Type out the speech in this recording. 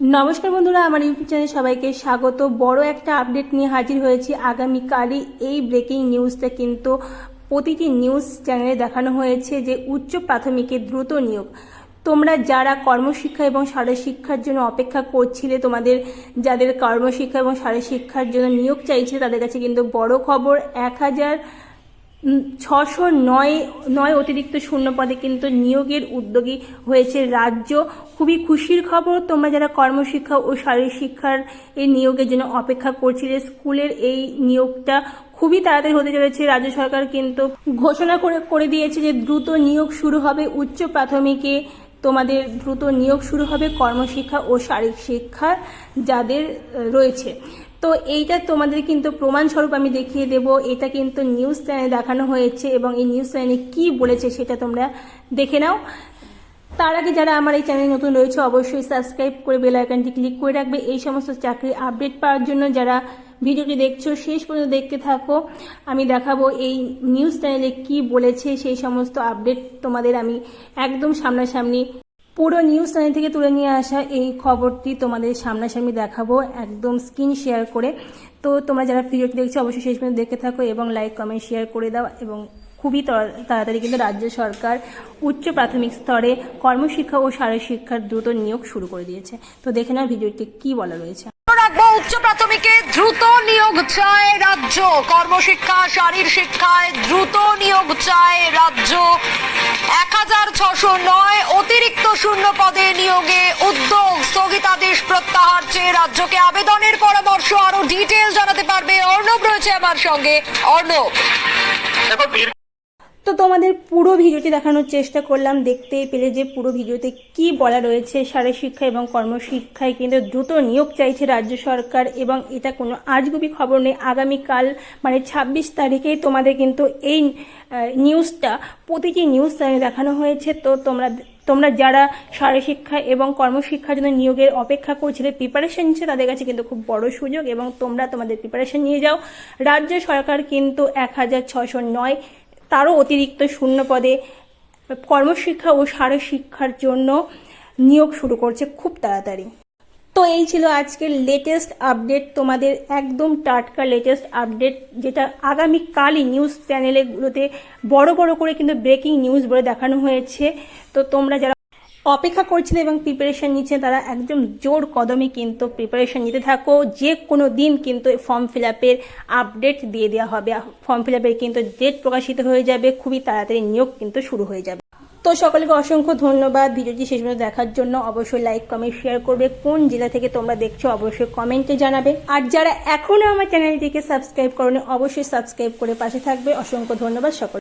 নমস্কার বন্ধুরা, আমার ইউটিউব চ্যানেলে সবাইকে স্বাগত। বড় একটা আপডেট নিয়ে হাজির হয়েছি। আগামীকালই এই ব্রেকিং নিউজটা কিন্তু প্রতিটি নিউজ চ্যানেলে দেখানো হয়েছে যে উচ্চ প্রাথমিকে দ্রুত নিয়োগ। তোমরা যারা কর্মশিক্ষা এবং শারীরশিক্ষার জন্য অপেক্ষা করছিলে, তোমাদের যাদের কর্মশিক্ষা এবং শারীরশিক্ষার জন্য নিয়োগ চাইছে তাদের কাছে কিন্তু বড় খবর, এক হাজার ছশো নয় নয় অতিরিক্ত শূন্য পদে কিন্তু নিয়োগের উদ্যোগী হয়েছে রাজ্য। খুবই খুশির খবর, তোমরা যারা কর্মশিক্ষা ও শারীরিক শিক্ষার এই নিয়োগের জন্য অপেক্ষা করছিলে, স্কুলের এই নিয়োগটা খুবই তাড়াতাড়ি হতে চলেছে। রাজ্য সরকার কিন্তু ঘোষণা করে করে দিয়েছে যে দ্রুত নিয়োগ শুরু হবে উচ্চ প্রাথমিকে তোমাদের দ্রুত নিয়োগ শুরু হবে কর্মশিক্ষা ও শারীরিক শিক্ষা যাদের রয়েছে। তো এইটা তোমাদের কিন্তু প্রমাণস্বরূপ আমি দেখিয়ে দেব। এটা কিন্তু নিউজ চ্যানেলে দেখানো হয়েছে এবং এই নিউজ চ্যানেলে কি বলেছে সেটা তোমরা দেখে নাও। তার আগে যারা আমার এই চ্যানেলে নতুন রয়েছে, অবশ্যই সাবস্ক্রাইব করে বেল আইকনটি ক্লিক করে রাখবে। এই সমস্ত চাকরি আপডেট পাওয়ার জন্য যারা ভিডিওটি দেখছ, শেষ পর্যন্ত দেখতে থাকো। আমি দেখাবো এই নিউজ চ্যানেলে কি বলেছে, সেই সমস্ত আপডেট তোমাদের আমি একদম সামনাসামনি পুরো নিউজ চ্যানেল থেকে তুলে নিয়ে আসা এই খবরটি তোমাদের সামনাসামনি দেখাবো, একদম স্ক্রিন শেয়ার করে। তো তোমরা যারা ভিডিওটি দেখছ, অবশ্যই শেষ পর্যন্ত দেখতে থাকো এবং লাইক কমেন্ট শেয়ার করে দাও এবং খুবই তাড়াতাড়ি কিন্তু রাজ্য সরকার উচ্চ প্রাথমিক স্তরে কর্মশিক্ষা ও শারীরশিক্ষার দ্রুত নিয়োগ শুরু করে দিয়েছে। তো দেখে নাও ভিডিওটি কি বলা রয়েছে। রাখব উচ্চ প্রাথমিকে দ্রুত নিয়োগ চায় রাজ্য। কর্মশিক্ষা শারীর শিক্ষায় দ্রুত নিয়োগ চায় রাজ্য। এক হাজার ছশো নয় অতিরিক্ত শূন্য পদে নিয়োগে উদ্যোগ স্থগিতাদেশ প্রত্যাহার চেয়ে রাজ্যকে আবেদনের পরামর্শ আরও ডিটেল জানাতে পারবে অর্ণব রয়েছে আমার সঙ্গে। অর্ণব। তো তোমাদের পুরো ভিডিওটি দেখানোর চেষ্টা করলাম, দেখতেই পেলে যে পুরো ভিডিওতে কি বলা রয়েছে। শারীরশিক্ষা এবং কর্মশিক্ষায় কিন্তু দ্রুত নিয়োগ চাইছে রাজ্য সরকার এবং এটা কোনো আজগুবি খবর নেই। আগামীকাল মানে ছাব্বিশ তারিখেই তোমাদের কিন্তু এই নিউজটা, প্রতিটি নিউজ চ্যানেলে দেখানো হয়েছে। তো তোমরা তোমরা যারা শারীরশিক্ষা এবং কর্মশিক্ষার জন্য নিয়োগের অপেক্ষা করছিলে প্রিপারেশন নিচ্ছে, তাদের কাছে কিন্তু খুব বড় সুযোগ এবং তোমরা তোমাদের প্রিপারেশন নিয়ে যাও। রাজ্য সরকার কিন্তু এক হাজার ছশো নয় তারও অতিরিক্ত শূন্য পদে কর্মশিক্ষা ও শারীরশিক্ষার জন্য নিয়োগ শুরু করছে খুব তাড়াতাড়ি। তো এই ছিল আজকের লেটেস্ট আপডেট তোমাদের একদম টাটকা লেটেস্ট আপডেট যেটা আগামীকালই নিউজ চ্যানেলগুলোতে বড় বড় করে কিন্তু ব্রেকিং নিউজ বলে দেখানো হয়েছে। তো তোমরা যারা অপেক্ষা করছিলে এবং প্রিপারেশন নিচ্ছে, তারা একদম জোর কদমে কিন্তু প্রিপারেশন নিতে থাকো। যে কোনো দিন কিন্তু ফর্ম ফিল আপের আপডেট দিয়ে দেওয়া হবে। ফর্ম ফিল আপের কিন্তু ডেট প্রকাশিত হয়ে যাবে, খুবই তাড়াতাড়ি নিয়োগ কিন্তু শুরু হয়ে যাবে। তো সকলকে অসংখ্য ধন্যবাদ। ভিডিওটি শেষ পর্যন্ত দেখার জন্য অবশ্যই লাইক কমেন্ট শেয়ার করবে। কোন জেলা থেকে তোমরা দেখছ অবশ্যই কমেন্টে জানাবে। আর যারা এখনও আমার চ্যানেলটিকে সাবস্ক্রাইব করনি, অবশ্যই সাবস্ক্রাইব করে পাশে থাকবে। অসংখ্য ধন্যবাদ সকল